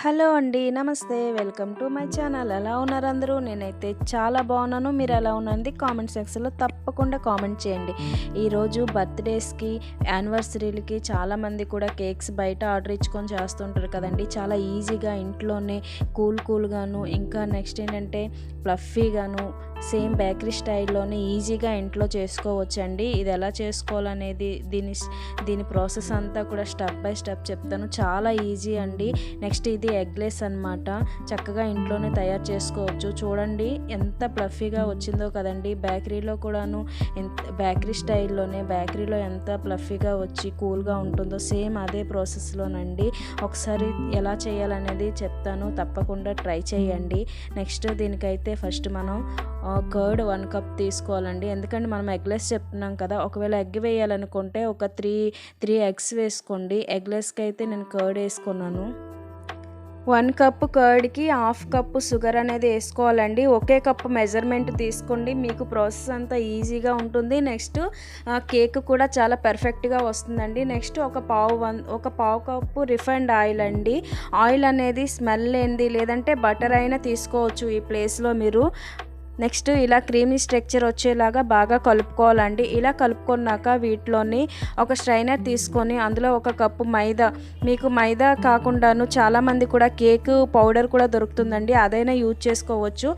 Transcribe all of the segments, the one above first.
Hello అండి నమస్తే. Welcome to my channel. ఎలా ఉన్నారు అందరూ? నేనైతే చాలా బాగున్నాను. మీరు ఎలా ఉన్నది? కామెంట్ సెక్షన్లో తప్పకుండా కామెంట్ చేయండి. ఈరోజు బర్త్డేస్కి యానివర్సరీలకి చాలామంది కూడా కేక్స్ బయట ఆర్డర్ ఇచ్చుకొని చేస్తుంటారు కదండి. చాలా ఈజీగా ఇంట్లోనే కూల్ కూల్గాను ఇంకా నెక్స్ట్ ఏంటంటే ఫ్లఫీగాను సేమ్ బేకరీ స్టైల్లోనే ఈజీగా ఇంట్లో చేసుకోవచ్చండి. ఇది ఎలా చేసుకోవాలనేది దీని దీని ప్రాసెస్ అంతా కూడా స్టెప్ బై స్టెప్ చెప్తాను. చాలా ఈజీ అండి. నెక్స్ట్ ఇది ఎగ్లెస్ అనమాట చక్కగా ఇంట్లోనే తయారు చేసుకోవచ్చు. చూడండి ఎంత ప్లఫీగా వచ్చిందో కదండి. బేకరీలో కూడాను ఎంత బేకరీ స్టైల్లోనే బేకరీలో ఎంత ప్లఫీగా వచ్చి కూల్గా ఉంటుందో సేమ్ అదే ప్రాసెస్లోనండి. ఒకసారి ఎలా చేయాలనేది చెప్తాను. తప్పకుండా ట్రై చేయండి. నెక్స్ట్ దీనికైతే ఫస్ట్ మనం కర్డ్ వన్ కప్ తీసుకోవాలండి. ఎందుకంటే మనం ఎగ్లెస్ చెప్తున్నాం కదా ఒకవేళ ఎగ్ వేయాలనుకుంటే ఒక త్రీ త్రీ ఎగ్స్ వేసుకోండి. ఎగ్లెస్కి అయితే నేను కర్డ్ వేసుకున్నాను. వన్ కప్ కర్డ్కి హాఫ్ కప్ షుగర్ అనేది వేసుకోవాలండి. ఒకే కప్ మెజర్మెంట్ తీసుకోండి. మీకు ప్రాసెస్ అంతా ఈజీగా ఉంటుంది. నెక్స్ట్ కేక్ కూడా చాలా పర్ఫెక్ట్గా వస్తుందండి. నెక్స్ట్ ఒక పావు వన్ ఒక పావు కప్పు రిఫైండ్ ఆయిల్ అండి. ఆయిల్ అనేది స్మెల్ ఏంది లేదంటే బటర్ అయినా తీసుకోవచ్చు ఈ ప్లేస్లో మీరు. నెక్స్ట్ ఇలా క్రీమీ స్ట్రక్చర్ వచ్చేలాగా బాగా కలుపుకోవాలండి. ఇలా కలుపుకున్నాక వీటిలోని ఒక స్ట్రైనర్ తీసుకొని అందులో ఒక కప్పు మైదా. మీకు మైదా కాకుండాను చాలామంది కూడా కేక్ పౌడర్ కూడా దొరుకుతుందండి. అదైనా యూజ్ చేసుకోవచ్చు.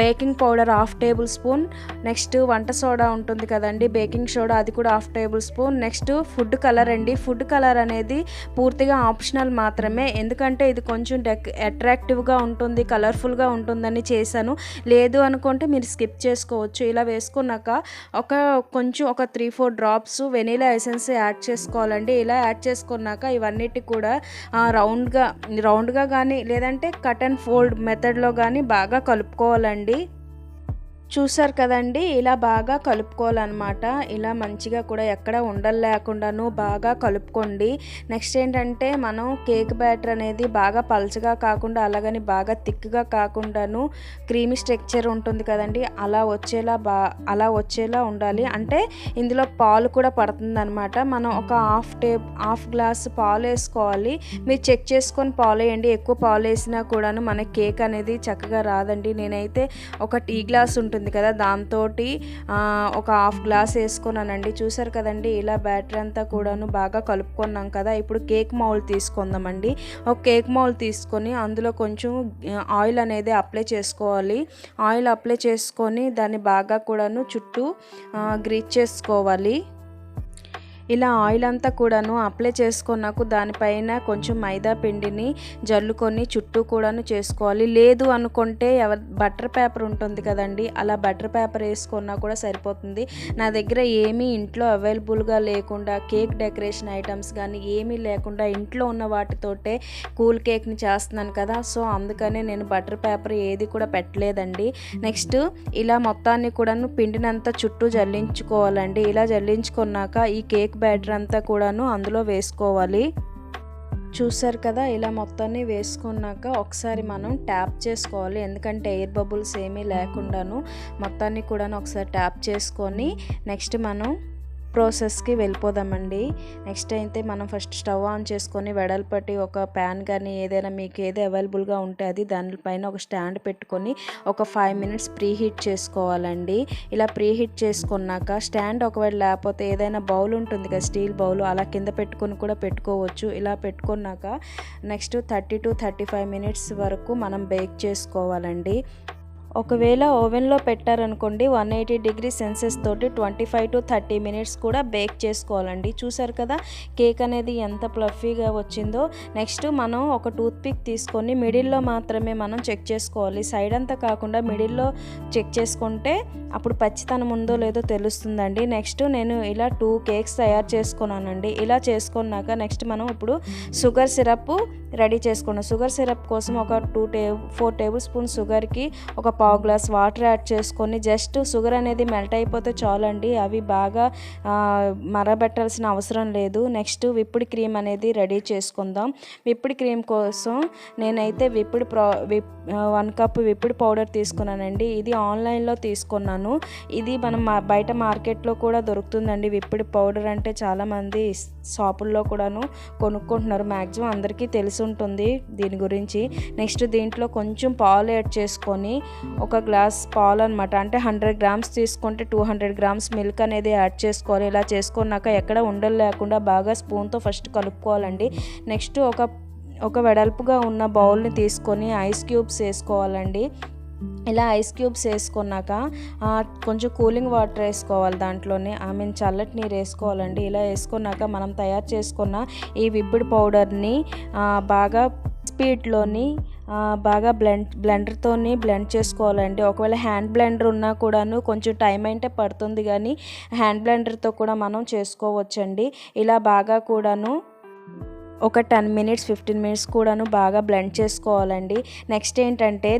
Baking powder half tablespoon. Next వంట సోడా ఉంటుంది కదండి బేకింగ్ సోడా అది కూడా half tablespoon. Next food colour అండి. ఫుడ్ కలర్ అనేది పూర్తిగా ఆప్షనల్ మాత్రమే. ఎందుకంటే ఇది కొంచెం డెక్ అట్రాక్టివ్గా ఉంటుంది కలర్ఫుల్గా ఉంటుందని చేశాను. లేదు అనుకుంటే మీరు స్కిప్ చేసుకోవచ్చు. ఇలా వేసుకున్నాక ఒక కొంచెం ఒక three four drops vanilla essence add చేసుకోవాలండి. ఇలా యాడ్ చేసుకున్నాక ఇవన్నిటి కూడా రౌండ్గా రౌండ్గా కానీ లేదంటే కట్ అండ్ ఫోల్డ్ మెథడ్లో కానీ బాగా కలుపుకోవాలండి. చూసారు కదండి ఇలా బాగా కలుపుకోవాలన్నమాట. ఇలా మంచిగా కూడా ఎక్కడ ఉండలు లేకుండాను బాగా కలుపుకోండి. నెక్స్ట్ ఏంటంటే మనం కేక్ బ్యాటర్ అనేది బాగా పలచగా కాకుండా అలాగని బాగా థిక్గా కాకుండాను క్రీమీ స్ట్రక్చర్ ఉంటుంది కదండి అలా వచ్చేలా బా అలా వచ్చేలా ఉండాలి. అంటే ఇందులో పాలు కూడా పడుతుంది అనమాట మనం ఒక హాఫ్ టే హాఫ్ గ్లాస్ పాలు వేసుకోవాలి. మీరు చెక్ చేసుకొని పాలు వేయండి. ఎక్కువ పాలు వేసినా కూడాను మన కేక్ అనేది చక్కగా రాదండి. నేనైతే ఒక టీ గ్లాస్ ఉంటుంది ఉంటుంది కదా దాంతో ఒక హాఫ్ గ్లాస్ వేసుకున్నానండి. చూసారు కదండి ఇలా బ్యాటర్ అంతా కూడాను బాగా కలుపుకున్నాం కదా. ఇప్పుడు కేక్ మౌల్ తీసుకుందామండి. ఒక కేక్ మౌల్ తీసుకొని అందులో కొంచెం ఆయిల్ అనేది అప్లై చేసుకోవాలి. ఆయిల్ అప్లై చేసుకొని దాన్ని బాగా కూడాను చుట్టూ గ్రీచ్ చేసుకోవాలి. ఇలా ఆయిల్ అంతా కూడాను అప్లై చేసుకున్నాకు దానిపైన కొంచెం మైదా పిండిని జల్లుకొని చుట్టూ కూడాను చేసుకోవాలి. లేదు అనుకుంటే ఎవరి బటర్ పేపర్ ఉంటుంది కదండి అలా బటర్ పేపర్ వేసుకున్నా కూడా సరిపోతుంది. నా దగ్గర ఏమీ ఇంట్లో అవైలబుల్గా లేకుండా కేక్ డెకరేషన్ ఐటమ్స్ కానీ ఏమీ లేకుండా ఇంట్లో ఉన్న వాటితోటే కూల్ కేక్ని చేస్తున్నాను కదా సో అందుకనే నేను బటర్ పేపర్ ఏది కూడా పెట్టలేదండి. నెక్స్ట్ ఇలా మొత్తాన్ని కూడాను పిండినంతా చుట్టూ జల్లించుకోవాలండి. ఇలా జల్లించుకున్నాక ఈ కేక్ బ్యాటర్ అంతా కూడాను అందులో వేసుకోవాలి. చూసారు కదా ఇలా మొత్తాన్ని వేసుకున్నాక ఒకసారి మనం ట్యాప్ చేసుకోవాలి. ఎందుకంటే ఎయిర్ బబుల్స్ ఏమీ లేకుండాను మొత్తాన్ని కూడా ఒకసారి ట్యాప్ చేసుకొని నెక్స్ట్ మనం ప్రాసెస్కి వెళ్ళిపోదామండి. నెక్స్ట్ అయితే మనం ఫస్ట్ స్టవ్ ఆన్ చేసుకొని వెడల్పట్టి ఒక ప్యాన్ కానీ ఏదైనా మీకు ఏది అవైలబుల్గా ఉంటే అది దానిపైన ఒక స్టాండ్ పెట్టుకొని ఒక ఫైవ్ మినిట్స్ ప్రీ హీట్ చేసుకోవాలండి. ఇలా ప్రీ హీట్ చేసుకున్నాక స్టాండ్ ఒకవేళ లేకపోతే ఏదైనా బౌల్ ఉంటుంది కదా స్టీల్ బౌల్ అలా కింద పెట్టుకొని కూడా పెట్టుకోవచ్చు. ఇలా పెట్టుకున్నాక next thirty to thirty five minutes వరకు మనం బేక్ చేసుకోవాలండి. ఒకవేళ ఓవెన్లో పెట్టారనుకోండి వన్ ఎయిటీ డిగ్రీ సెన్సెస్ తోటి twenty five to thirty minutes కూడా బేక్ చేసుకోవాలండి. చూసారు కదా కేక్ అనేది ఎంత ప్లఫీగా వచ్చిందో. నెక్స్ట్ మనం ఒక టూత్ పిక్ తీసుకొని మిడిల్లో మాత్రమే మనం చెక్ చేసుకోవాలి. సైడ్ అంతా కాకుండా మిడిల్లో చెక్ చేసుకుంటే అప్పుడు పచ్చితనం ఉందో లేదో తెలుస్తుందండి. నెక్స్ట్ నేను ఇలా టూ కేక్స్ తయారు చేసుకున్నానండి. ఇలా చేసుకున్నాక నెక్స్ట్ మనం ఇప్పుడు షుగర్ సిరప్ రెడీ చేసుకున్నాం. షుగర్ సిరప్ కోసం ఒక టూ టే ఫోర్ టేబుల్ స్పూన్ షుగర్కి ఒక పా పావు గ్లాస్ వాటర్ యాడ్ చేసుకొని జస్ట్ షుగర్ అనేది మెల్ట్ అయిపోతే చాలండి. అవి బాగా మరబెట్టాల్సిన అవసరం లేదు. నెక్స్ట్ విప్పుడు క్రీమ్ అనేది రెడీ చేసుకుందాం. విప్పుడు క్రీమ్ కోసం నేనైతే whipped pro whip one cup whipped powder తీసుకున్నానండి. ఇది ఆన్లైన్లో తీసుకున్నాను. ఇది మనం బయట మార్కెట్లో కూడా దొరుకుతుందండి. విప్పుడు పౌడర్ అంటే చాలామంది షాపుల్లో కూడాను కొనుక్కుంటున్నారు. మ్యాక్సిమం అందరికీ తెలిసి ఉంటుంది దీని గురించి. నెక్స్ట్ దీంట్లో కొంచెం పాలు యాడ్ చేసుకొని ఒక గ్లాస్ పాలు అనమాట అంటే హండ్రెడ్ గ్రామ్స్ తీసుకుంటే టూ హండ్రెడ్ గ్రామ్స్ మిల్క్ అనేది యాడ్ చేసుకోవాలి. ఇలా చేసుకున్నాక ఎక్కడ ఉండలు లేకుండా బాగా స్పూన్తో ఫస్ట్ కలుపుకోవాలండి. నెక్స్ట్ ఒక ఒక వెడల్పుగా ఉన్న బౌల్ని తీసుకొని ఐస్ క్యూబ్స్ వేసుకోవాలండి. ఇలా ఐస్ క్యూబ్స్ వేసుకున్నాక కొంచెం కూలింగ్ వాటర్ వేసుకోవాలి దాంట్లోనే. ఐ మీన్ చల్లటి నీరు వేసుకోవాలండి. ఇలా వేసుకున్నాక మనం తయారు చేసుకున్న ఈ విబ్బిడి పౌడర్ని బాగా స్పీడ్లోని బాగా బ్లెండ్ బ్లెండర్తోని బ్లెండ్ చేసుకోవాలండి. ఒకవేళ హ్యాండ్ బ్లెండర్ ఉన్నా కూడాను కొంచెం టైం అయితే పడుతుంది కానీ హ్యాండ్ బ్లెండర్తో కూడా మనం చేసుకోవచ్చండి. ఇలా బాగా కూడాను ఒక టెన్ మినిట్స్ ఫిఫ్టీన్ మినిట్స్ కూడాను బాగా బ్లెండ్ చేసుకోవాలండి. నెక్స్ట్ ఏంటంటే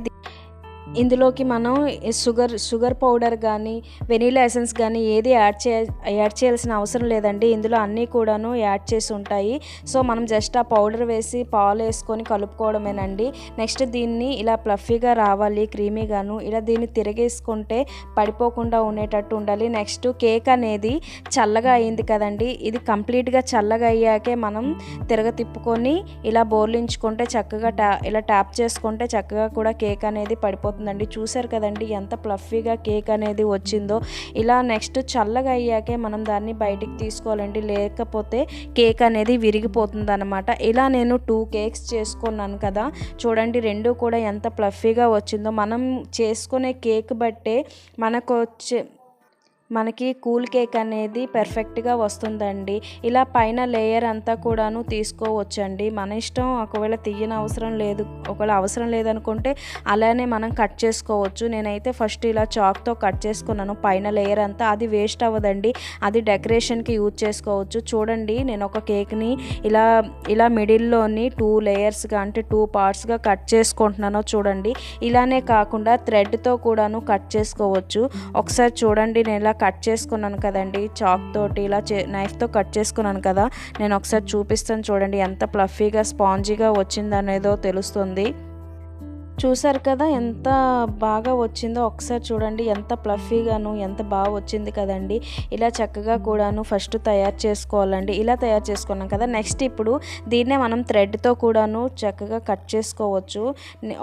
ఇందులోకి మనం షుగర్ షుగర్ పౌడర్ కానీ వెనీలా ఎసెన్స్ కానీ ఏది యాడ్ చే యాడ్ చేయాల్సిన అవసరం లేదండి. ఇందులో అన్నీ కూడాను యాడ్ చేసి ఉంటాయి. సో మనం జస్ట్ ఆ పౌడర్ వేసి పాలు వేసుకొని కలుపుకోవడమేనండి. నెక్స్ట్ దీన్ని ఇలా ప్లఫీగా రావాలి క్రీమీగాను. ఇలా దీన్ని తిరగేసుకుంటే పడిపోకుండా ఉండేటట్టు ఉండాలి. నెక్స్ట్ కేక్ అనేది చల్లగా అయింది కదండి. ఇది కంప్లీట్గా చల్లగా అయ్యాకే మనం తిరగ తిప్పుకొని ఇలా బోర్లించుకుంటే చక్కగా ట్యా ఇలా ట్యాప్ చేసుకుంటే చక్కగా కూడా కేక్ అనేది పడిపోతుంది. పడిపోతుందండి చూసారు కదండి ఎంత ప్లఫీగా కేక్ అనేది వచ్చిందో. ఇలా నెక్స్ట్ చల్లగా అయ్యాకే మనం దాన్ని బయటికి తీసుకోవాలండి. లేకపోతే కేక్ అనేది విరిగిపోతుంది అనమాట ఇలా నేను టూ కేక్స్ చేసుకున్నాను కదా. చూడండి రెండు కూడా ఎంత ప్లఫీగా వచ్చిందో. మనం చేసుకునే కేక్ బట్టే మనకు వచ్చే మనకి కూల్ కేక్ అనేది పర్ఫెక్ట్గా వస్తుందండి. ఇలా పైన లేయర్ అంతా కూడాను తీసుకోవచ్చండి. మన ఇష్టం ఒకవేళ తీయని అవసరం లేదు ఒకవేళ అవసరం లేదనుకుంటే అలానే మనం కట్ చేసుకోవచ్చు. నేనైతే ఫస్ట్ ఇలా చాక్తో కట్ చేసుకున్నాను. పైన లేయర్ అంతా అది వేస్ట్ అవ్వదండి. అది డెకరేషన్కి యూజ్ చేసుకోవచ్చు. చూడండి నేను ఒక కేక్ని ఇలా ఇలా మిడిల్లోని టూ లేయర్స్గా అంటే టూ పార్ట్స్గా కట్ చేసుకుంటున్నానో చూడండి. ఇలానే కాకుండా థ్రెడ్తో కూడాను కట్ చేసుకోవచ్చు. ఒకసారి చూడండి నేను ఇలా కట్ చేసుకున్నాను కదండి చాక్ తోటి ఇలా చే నైఫ్తో కట్ చేసుకున్నాను కదా. నేను ఒకసారి చూపిస్తాను చూడండి ఎంత ప్లఫీగా స్పాంజీగా వచ్చిందనేదో తెలుస్తుంది. చూసారు కదా ఎంత బాగా వచ్చిందో. ఒకసారి చూడండి ఎంత ప్లఫీగాను ఎంత బాగా వచ్చింది కదండి. ఇలా చక్కగా కూడాను ఫస్ట్ తయారు చేసుకోవాలండి. ఇలా తయారు చేసుకున్నాం కదా. నెక్స్ట్ ఇప్పుడు దీన్నే మనం థ్రెడ్తో కూడాను చక్కగా కట్ చేసుకోవచ్చు.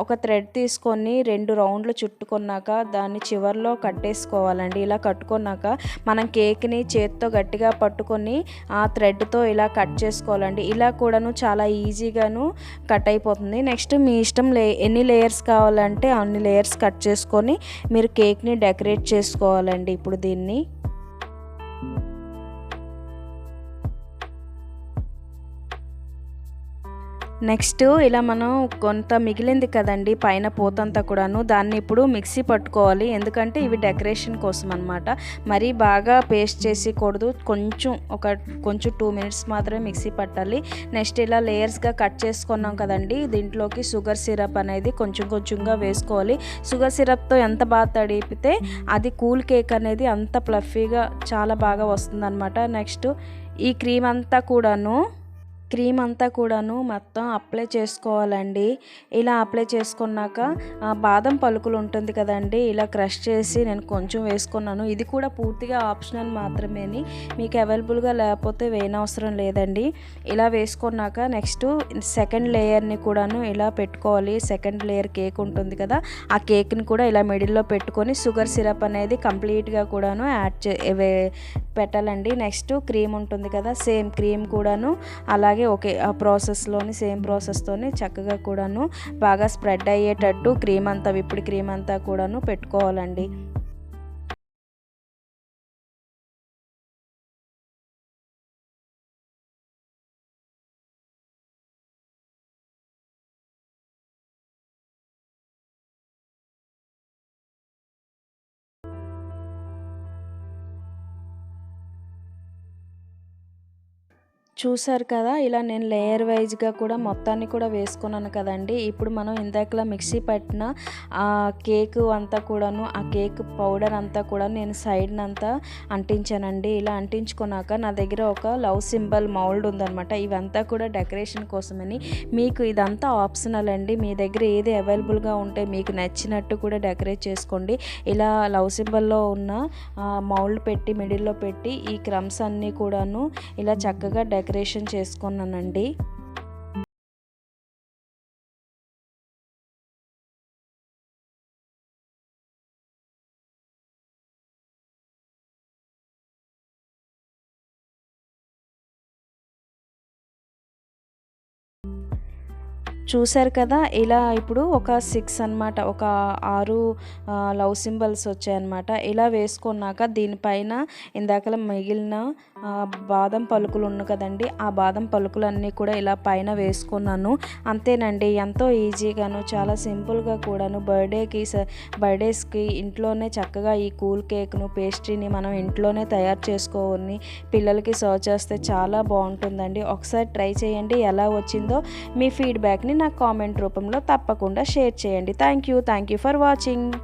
ఒక థ్రెడ్ తీసుకొని రెండు రౌండ్లు చుట్టుకున్నాక దాన్ని చివర్లో కట్టేసుకోవాలండి. ఇలా కట్టుకున్నాక మనం కేక్ని చేత్తో గట్టిగా పట్టుకొని ఆ థ్రెడ్తో ఇలా కట్ చేసుకోవాలండి. ఇలా కూడాను చాలా ఈజీగాను కట్ అయిపోతుంది. నెక్స్ట్ మీ ఇష్టం లే ఎన్ని లేయర్స్ కావాలంటే అన్ని లేయర్స్ కట్ చేసుకొని మీరు కేక్ని డెకరేట్ చేసుకోవాలండి. ఇప్పుడు దీన్ని నెక్స్ట్ ఇలా మనం కొంత మిగిలింది కదండి పైన పోతంతా కూడాను దాన్ని ఇప్పుడు మిక్సీ పట్టుకోవాలి. ఎందుకంటే ఇవి డెకరేషన్ కోసం అనమాట మరీ బాగా పేస్ట్ చేసేకూడదు కొంచెం ఒక కొంచెం టూ మినిట్స్ మాత్రమే మిక్సీ పట్టాలి. నెక్స్ట్ ఇలా లేయర్స్గా కట్ చేసుకున్నాం కదండి దీంట్లోకి షుగర్ సిరప్ అనేది కొంచెం కొంచెంగా వేసుకోవాలి. షుగర్ సిరప్తో ఎంత బాగా తడిపితే అది కూల్ కేక్ అనేది అంత ప్లఫీగా చాలా బాగా వస్తుందన్నమాట. నెక్స్ట్ ఈ క్రీమ్ అంతా కూడాను క్రీమ్ అంతా కూడాను మొత్తం అప్లై చేసుకోవాలండి. ఇలా అప్లై చేసుకున్నాక ఆ బాదం పలుకులు ఉంటుంది కదండి ఇలా క్రష్ చేసి నేను కొంచెం వేసుకున్నాను. ఇది కూడా పూర్తిగా ఆప్షనల్ మాత్రమేని మీకు అవైలబుల్గా లేకపోతే వేయనవసరం లేదండి. ఇలా వేసుకున్నాక నెక్స్ట్ సెకండ్ లేయర్ని కూడాను ఇలా పెట్టుకోవాలి. సెకండ్ లేయర్ కేక్ ఉంటుంది కదా ఆ కేక్ని కూడా ఇలా మిడిల్లో పెట్టుకొని షుగర్ సిరప్ అనేది కంప్లీట్గా కూడాను యాడ్ చే వే- పెట్టాలండి. నెక్స్ట్ క్రీమ్ ఉంటుంది కదా సేమ్ క్రీమ్ కూడాను. అలాగే ఒకే ఆ ప్రాసెస్లోని సేమ్ ప్రాసెస్తోని చక్కగా కూడాను బాగా స్ప్రెడ్ అయ్యేటట్టు క్రీమ్ అంతా విప్పుడు క్రీమ్ అంతా కూడాను పెట్టుకోవాలండి. చూసారు కదా ఇలా నేను లేయర్ వైజ్గా కూడా మొత్తాన్ని కూడా వేసుకున్నాను కదండి. ఇప్పుడు మనం ఇందాకలా మిక్సీ పట్టిన ఆ కేక్ అంతా కూడాను ఆ కేక్ పౌడర్ అంతా కూడా నేను సైడ్ అంతా అంటించానండి. ఇలా అంటించుకున్నాక నా దగ్గర ఒక లవ్ సింబల్ మౌల్డ్ ఉందనమాట ఇవంతా కూడా డెకరేషన్ కోసమని మీకు ఇదంతా ఆప్షనల్ అండి. మీ దగ్గర ఏది అవైలబుల్గా ఉంటే మీకు నచ్చినట్టు కూడా డెకరేట్ చేసుకోండి. ఇలా లవ్ సింబల్లో ఉన్న మౌల్డ్ పెట్టి మిడిల్లో పెట్టి ఈ క్రమ్స్ అన్నీ కూడాను ఇలా చక్కగా డెకరేషన్ చేసుకున్నానండి. చూశారు కదా ఇలా ఇప్పుడు ఒక సిక్స్ అన్నమాట ఒక ఆరు లవ్ సింబల్స్ వచ్చాయన్నమాట. ఇలా వేసుకున్నాక దీనిపైన ఇందాక మిగిలిన బాదం పలుకులు ఉన్నాయి కదండి ఆ బాదం పలుకులన్నీ కూడా ఇలా పైన వేసుకున్నాను. అంతేనండి ఎంతో ఈజీగాను చాలా సింపుల్గా కూడాను బర్త్డేకి బర్త్డేస్కి ఇంట్లోనే చక్కగా ఈ కూల్ కేక్ను పేస్ట్రీని మనం ఇంట్లోనే తయారు చేసుకోని పిల్లలకి సర్వ్ చేస్తే చాలా బాగుంటుందండి. ఒకసారి ట్రై చేయండి ఎలా వచ్చిందో మీ ఫీడ్బ్యాక్ని నాకు కామెంట్ రూపంలో తప్పకుండా షేర్ చేయండి. Thank you thank you for watching.